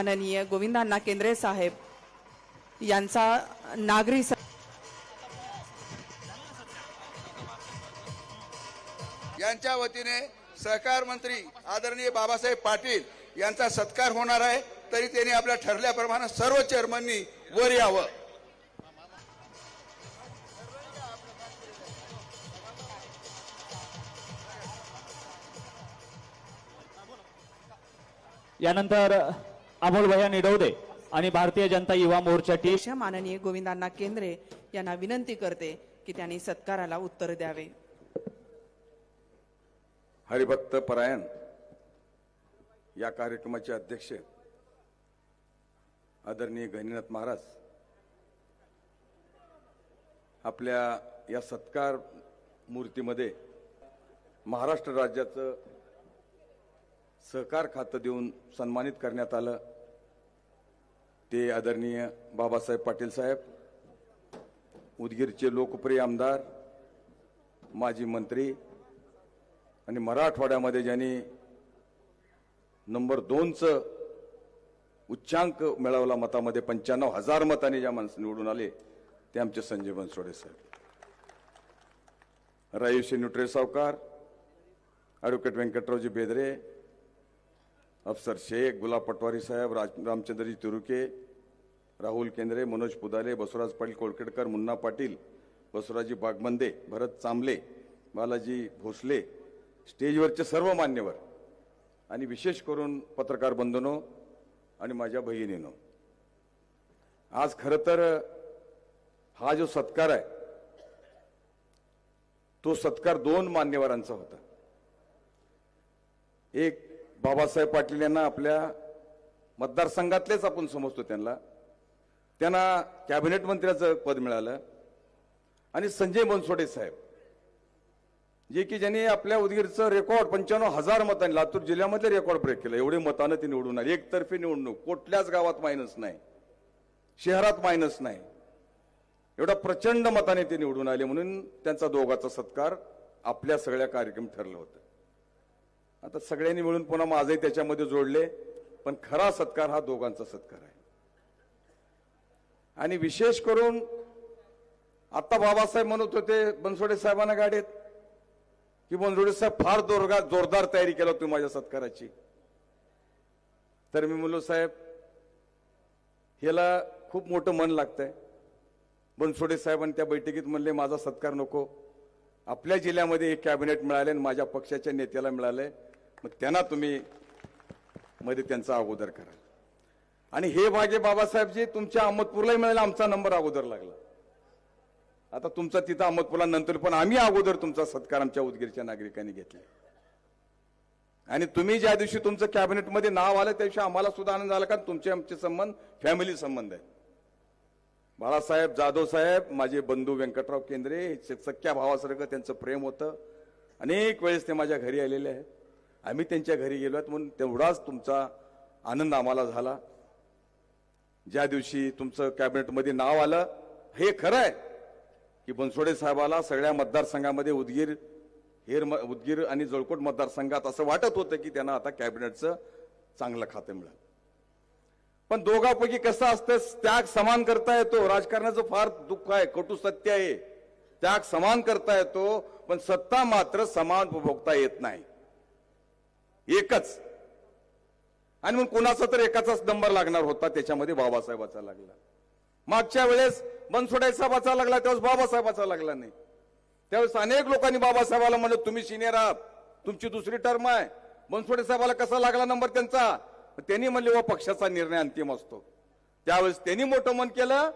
माननीय गोविंदांना केंद्रे साहेब यांचा नागरी यांच्या वतीने सहकार मंत्री आदरणीय बाबासाहेब पाटील यांचा सत्कार होणार आहे. तरी त्यांनी आपल्या ठरल्याप्रमाणे सर्व चेअरमननी वर यावं. यानंतर अमोल भैया निडवदे आणि भारतीय जनता युवा मोर्चा टी अध्यक्ष माननीय गोविंदांना केंद्रे यांना विनंती करते की त्यांनी सत्काराला उत्तर द्यावे. हरिभक्त परायण या कार्यक्रमाचे अध्यक्ष आदरणीय गहिनीनाथ महाराज आपल्या या सत्कार मूर्तीमध्ये महाराष्ट्र राज्याचं सहकार खातं देऊन सन्मानित करण्यात आलं. ते आदरणीय बाबासाहेब पाटील साहेब उदगीरचे लोकप्रिय आमदार माजी मंत्री आणि मराठवाड्यामध्ये ज्यांनी नंबर दोनचं उच्चांक मिळवला मतामध्ये पंच्याण्णव हजार मताने ज्या माणसं निवडून आले ते आमचे संजय बनसोडे साहेब. रायुषी न्यूट्रे सावकार ॲडव्होकेट व्यंकटरावजी बेदरे अफसर शेख गुलाब पटवारी साहेब राज रामचंद्रजी तुरुके राहुल केंद्रे मनोज पुदाले बसवराज पाटील कोळकेटकर मुन्ना पाटील बसवराजी बागमंदे भरत चांबले बालाजी भोसले स्टेजवरचे सर्व मान्यवर आणि विशेष करून पत्रकार बंधनो आणि माझ्या बहिणीनो आज खरं तर हा जो सत्कार आहे तो सत्कार दोन मान्यवरांचा होता. एक बाबासाहेब पाटील यांना आपल्या मतदारसंघातलेच आपण समजतो त्यांना. त्यांना कॅबिनेट मंत्र्याचं पद मिळालं. आणि संजय बनसोडे साहेब जे की ज्यांनी आपल्या उदगीरचं रेकॉर्ड पंच्याण्णव हजार मतांनी लातूर जिल्ह्यामधले रेकॉर्ड ब्रेक केलं. एवढे मतानं ते निवडून आले. एकतर्फी निवडणूक. कुठल्याच गावात मायनस नाही. शहरात मायनस नाही. एवढा प्रचंड मताने ते निवडून आले म्हणून त्यांचा दोघाचा सत्कार आपल्या सगळ्या कार्यक्रम ठरलं होतं. आता सगळ्यांनी मिळून पुन्हा माझंही त्याच्यामध्ये जोडले पण खरा सत्कार हा दोघांचा सत्कार आहे. आणि विशेष करून आता बाबासाहेब म्हणत होते बनसोडे साहेबांना गाडीत की बनसोडे साहेब फार जोरदार जोरदार तयारी केला तुम्ही माझ्या सत्काराची. तर मी म्हणलो साहेब ह्याला खूप मोठं मन लागतंय. बनसोडे साहेबांनी त्या बैठकीत म्हणले माझा सत्कार नको. आपल्या जिल्ह्यामध्ये एक कॅबिनेट मिळाले आणि माझ्या पक्षाच्या नेत्याला मिळालंय मग त्यांना तुम्ही मध्ये त्यांचा अगोदर करा. आणि हे भाग्य बाबासाहेबजी तुमच्या अहमदपूरलाही मिळाला आमचा नंबर अगोदर लागला. आता तुमचा तिथं अहमदपूरला नंतर पण आम्ही अगोदर तुमचा सत्कार आमच्या उदगीरच्या नागरिकांनी घेतला. आणि तुम्ही ज्या दिवशी तुमचं कॅबिनेटमध्ये नाव आलं त्या दिवशी आम्हाला सुद्धा आनंद झाला कारण तुमचे आमचे संबंध फॅमिली संबंध आहे बाळासाहेब जाधव साहेब माझे बंधू व्यंकटराव केंद्रे सख्या भावासारखं त्यांचं प्रेम होतं. अनेक वेळेस ते माझ्या घरी आलेले आहेत. आम्ही त्यांच्या घरी गेलो आहेत म्हणून तेवढाच तुमचा आनंद आम्हाला झाला. ज्या दिवशी तुमचं कॅबिनेटमध्ये नाव आलं हे खरं आहे की बनसोडे साहेबाला सगळ्या मतदारसंघामध्ये उदगीर हेर म- उदगीर आणि जळकोट मतदारसंघात असं वाटत होतं की त्यांना आता कॅबिनेटचं चांगलं खातं मिळालं. पण दोघांपैकी कसं असतं त्याग समान करता येतो. राजकारणाचं फार दुःख आहे कटू सत्य आहे. त्याग समान करता येतो पण सत्ता मात्र समान उपभोगता येत नाही. एकच. आणि मग कुणाचा तर एकाचाच नंबर लागणार होता त्याच्यामध्ये बाबासाहेबाचा लागला. मागच्या वेळेस बनसोडे साहेबाचा लागला त्यावेळेस बाबासाहेबाचा लागला नाही. त्यावेळेस अनेक लोकांनी बाबासाहेबाला म्हणलं तुम्ही सिनियर आहात तुमची दुसरी टर्म आहे. बनसोडे साहेबाला कसा लागला नंबर त्यांचा? त्यांनी म्हणले व पक्षाचा निर्णय अंतिम असतो. त्यावेळेस त्यांनी मोठं मन केलं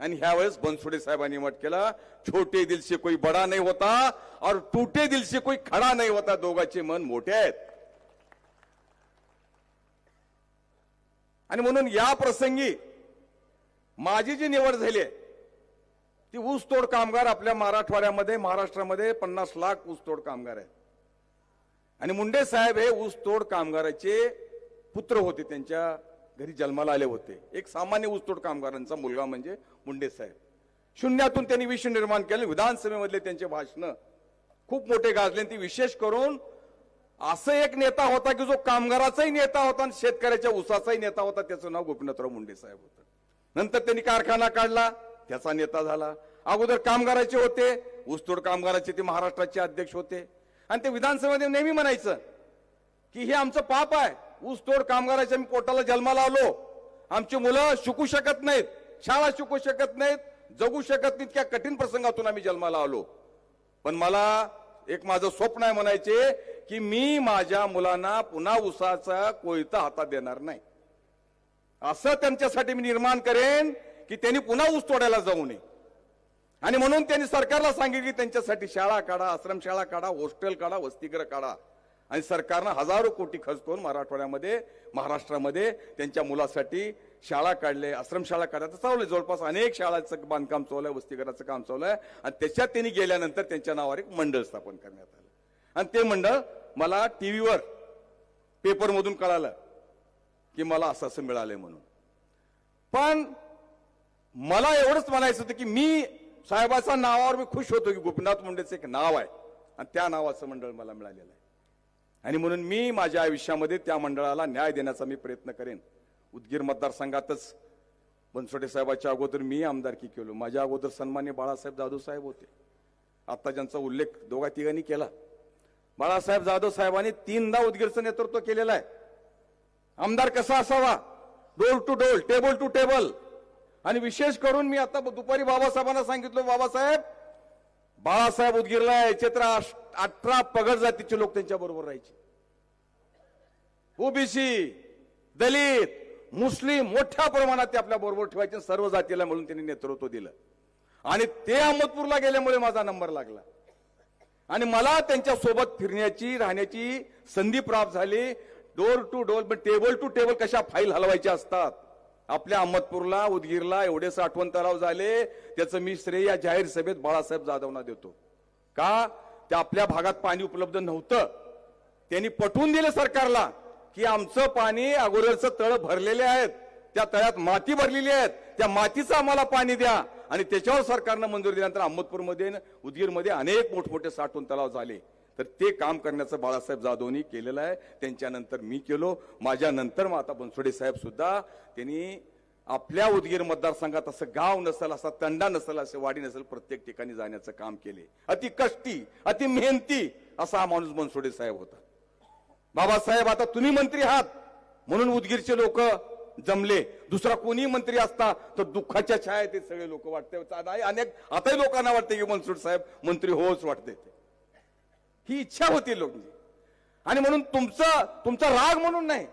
आणि ह्यावेळेस बनसोडे साहेबांनी मत केला छोटे दिलसे कोई बडा नाही होता और टूटे दिलसे कोई खडा नाही होता. दोघांचे मन मोठे आहेत. आणि म्हणून या प्रसंगी माझी जी निवड झाली आहे ती ऊसतोड कामगार आपल्या मराठवाड्यामध्ये महाराष्ट्रामध्ये पन्नास लाख ऊसतोड कामगार आहेत. आणि मुंडे साहेब हे ऊसतोड कामगाराचे पुत्र होते त्यांच्या घरी जन्माला आले होते. एक सामान्य ऊसतोड कामगारांचा मुलगा म्हणजे मुंडे साहेब. शून्यातून त्यांनी विश्व निर्माण केले विधानसभेमधले त्यांचे भाषणं खूप मोठे गाजले आणि ती विशेष करून असं एक नेता होता की जो कामगाराचाही नेता होता आणि शेतकऱ्याच्या उसाचाही नेता होता त्याचं नाव गोपीनाथराव मुंडे साहेब होतं. नंतर त्यांनी कारखाना काढला त्याचा नेता झाला. अगोदर कामगाराचे होते ऊसतोड कामगाराचे ते महाराष्ट्राचे अध्यक्ष होते. आणि ते विधानसभेमध्ये नेहमी म्हणायचं की हे आमचं पाप आहे. ऊसतोड कामगाराच्या आम्ही पोटाला जन्माला आलो. आमची मुलं शिकू शकत नाहीत शाळा शिकू शकत नाहीत जगू शकत नाहीत इतक्या कठीण प्रसंगातून आम्ही जन्माला आलो. पण मला एक माझं स्वप्न आहे म्हणायचे की मी माझ्या मुलांना पुन्हा उसाचा कोयता हातात देणार नाही. असं त्यांच्यासाठी मी निर्माण करेन की त्यांनी पुन्हा ऊस तोडायला जाऊ नये. आणि म्हणून त्यांनी सरकारला सांगितलं की त्यांच्यासाठी शाळा काढा आश्रमशाळा काढा हॉस्टेल काढा वसतिगृह काढा. आणि सरकारनं हजारो कोटी खर्च करून मराठवाड्यामध्ये महाराष्ट्रामध्ये त्यांच्या मुलासाठी शाळा काढले आश्रमशाळा काढायचं चाललंय जवळपास अनेक शाळांचं बांधकाम चालू आहे वसतिगृहाचं काम चालू आहे. आणि त्याच्यात त्यांनी गेल्यानंतर त्यांच्या नावावर एक मंडळ स्थापन करण्यात आलं. आणि ते मंडळ मला टीव्हीवर पेपरमधून कळालं की मला असं असं मिळालंय म्हणून. पण मला एवढंच म्हणायचं होतं की मी साहेबाच्या नावावर मी खुश होतो की गोपीनाथ मुंडेचं एक नाव आहे. आणि त्या नावाचं मंडळ मला मिळालेलं आहे. आणि म्हणून मी माझ्या आयुष्यामध्ये त्या मंडळाला न्याय देण्याचा मी प्रयत्न करेन. उदगीर मतदारसंघातच बनसोडे साहेबाच्या अगोदर मी आमदारकी केलो. माझ्या अगोदर सन्मान्य बाळासाहेब जाधव साहेब होते. आता ज्यांचा उल्लेख दोघा तिघांनी केला. बाळासाहेब जाधव साहेबांनी तीनदा उदगीरचं नेतृत्व केलेलं आहे. आमदार कसा असावा? डोल टू डोल टेबल टू टेबल आणि विशेष करून मी आता दुपारी बाबासाहेबांना सांगितलं बाबासाहेब बाळासाहेब उदगीरला यायचे तर अठरा पगड जातीचे लोक त्यांच्या बरोबर राहायचे. ओबीसी दलित मुस्लिम मोठ्या प्रमाणात ते आपल्या बरोबर ठेवायचे सर्व जातीला म्हणून त्यांनी नेतृत्व दिलं. आणि ते अहमदपूरला गेल्यामुळे माझा नंबर लागला. आणि मला त्यांच्यासोबत फिरण्याची राहण्याची संधी प्राप्त झाली. Door to door table to table कशा फाईल हलवायच्या असतात? आपल्या अहमदपूरला उदगीरला एवढे साठवण तलाव झाले. त्याचं मी श्रेय या जाहीर सभेत बाळासाहेब जाधवना देतो. का? त्या आपल्या भागात पाणी उपलब्ध नव्हतं. त्यांनी पटवून दिलं सरकारला की आमचं पाणी अगोदरचं तळ भरलेले आहेत. त्या तळ्यात माती भरलेली आहेत. त्या मातीचं आम्हाला पाणी द्या. आणि त्याच्यावर सरकारनं मंजुरी दिल्यानंतर अहमदपूरमध्ये उदगीरमध्ये अनेक मोठमोठे साठवण तलाव झाले. तर ते काम करण्याचं बाळासाहेब जाधवनी केलेलं आहे. त्यांच्यानंतर मी केलो. माझ्या नंतर मग आता बनसोडे साहेब सुद्धा. त्यांनी आपल्या उदगीर मतदारसंघात असं गाव नसेल असा तंडा नसेल असं वाडी नसेल प्रत्येक ठिकाणी जाण्याचं काम केले. अति कष्टी अति मेहनती असा हा माणूस बनसोडे साहेब होता. बाबासाहेब आता तुम्ही मंत्री आहात. म्हणून उदगीरचे लोक जमले. दुसरा कोणी मंत्री असता तर दुःखाच्या छाया ते सगळे लोक वाटते. नाही, अनेक आताही लोकांना वाटते की मनसूर साहेब मंत्री होच वाटते ही इच्छा होती लोक. आणि म्हणून तुमचा तुमचा राग म्हणून नाही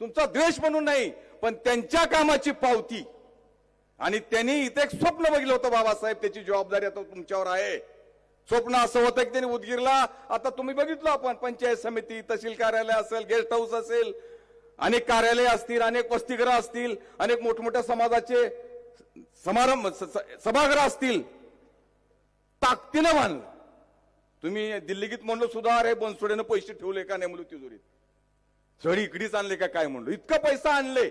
तुमचा द्वेष म्हणून नाही पण त्यांच्या कामाची पावती. आणि त्यांनी इथे एक स्वप्न बघितलं होतं बाबासाहेब त्याची जबाबदारी आता तुमच्यावर आहे. स्वप्न असं होतं की त्यांनी उदगीरला आता तुम्ही बघितलं आपण पंचायत समिती तहसील कार्यालय असेल गेस्ट हाऊस असेल अनेक कार्यालय असतील अनेक वस्तीगृह असतील अनेक मोठमोठ्या समाजाचे समारंभ सभागृह असतील. ताकदीनं बांधलं. तुम्ही दिल्लीगीत म्हणलो सुद्धा अरे बनसोडेनं पैसे ठेवले का नाही तिजोरीत? सगळी इकडीच आणले का काय म्हणलो? इतकं पैसा आणले.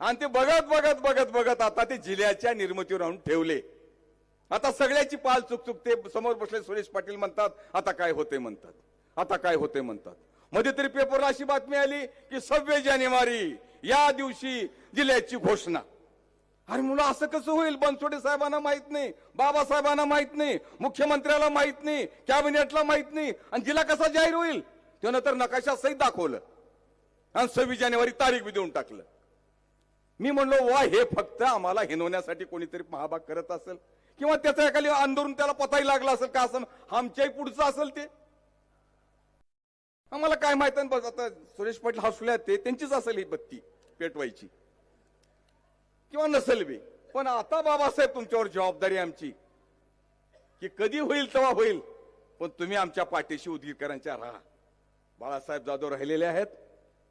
आणि ते बघत बघत बघत बघत आता ते जिल्ह्याच्या निर्मितीवर आणून ठेवले. आता सगळ्याची पाल चुकचुकते समोर बसले सुरेश पाटील म्हणतात आता काय होते? म्हणतात. आता काय होते? म्हणतात. मध्यतरी पेपरला अशी बातमी आली की सव्वीस जानेवारी या दिवशी जिल्ह्याची घोषणा. अरे मुलं असं कसं होईल? बनसोडे साहेबांना माहीत नाही बाबासाहेबांना माहीत नाही मुख्यमंत्र्याला माहीत नाही कॅबिनेटला माहीत नाही. आणि जिल्हा कसा जाहीर होईल? त्यानं तर नकाशा सहित दाखवलं. आणि सव्वीस जानेवारी तारीख बी देऊन टाकलं. मी म्हणलो वा हे फक्त आम्हाला हिनवण्यासाठी कोणीतरी महाभाग करत असेल. किंवा त्याचा एखादी आंदोलन त्याला पताही लागला असेल का असं? आमच्याही पुढचं असेल ते. आम्हाला काय माहीत बस आता सुरेश पाटील हसले ते. त्यांचीच असेल ही बत्ती पेटवायची. किंवा नसेल बी. पण आता बाबासाहेब तुमच्यावर जबाबदारी आमची. की कधी होईल तेव्हा होईल. पण तुम्ही आमच्या पाठीशी उदगीरकरांच्या राहा. बाळासाहेब जाधव राहिलेले आहेत.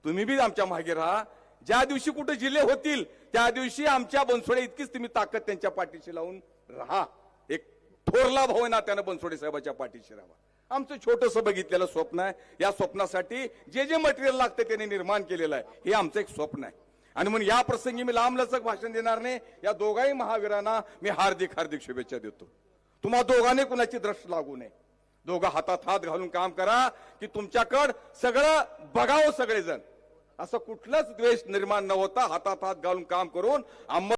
तुम्ही बी आमच्या मागे राहा. ज्या दिवशी कुठे जिल्हे होतील त्या दिवशी आमच्या बनसोडे इतकीच तुम्ही ताकद त्यांच्या पाठीशी लावून राहा. एक थोरला भाऊ आहे ना त्यानं बनसोडे साहेबाच्या पाठीशी राहा. आमचं छोटस बघितलेलं स्वप्न आहे. या स्वप्नासाठी जे जे मटेरियल लागतं त्याने निर्माण केलेलं आहे. हे आमचं एक स्वप्न आहे. आणि म्हणून या प्रसंगी मी लांबलचक भाषण देणार नाही. या दोघाही महावीरांना मी हार्दिक हार्दिक शुभेच्छा देतो. तुम्हा दोघांनी कुणाची द्रष्ट लागू नये. दोघं हातात हात घालून काम करा की तुमच्याकडं सगळं बघावं सगळेजण. असं कुठलंच द्वेष निर्माण न होता हातात हात घालून काम करून अंमल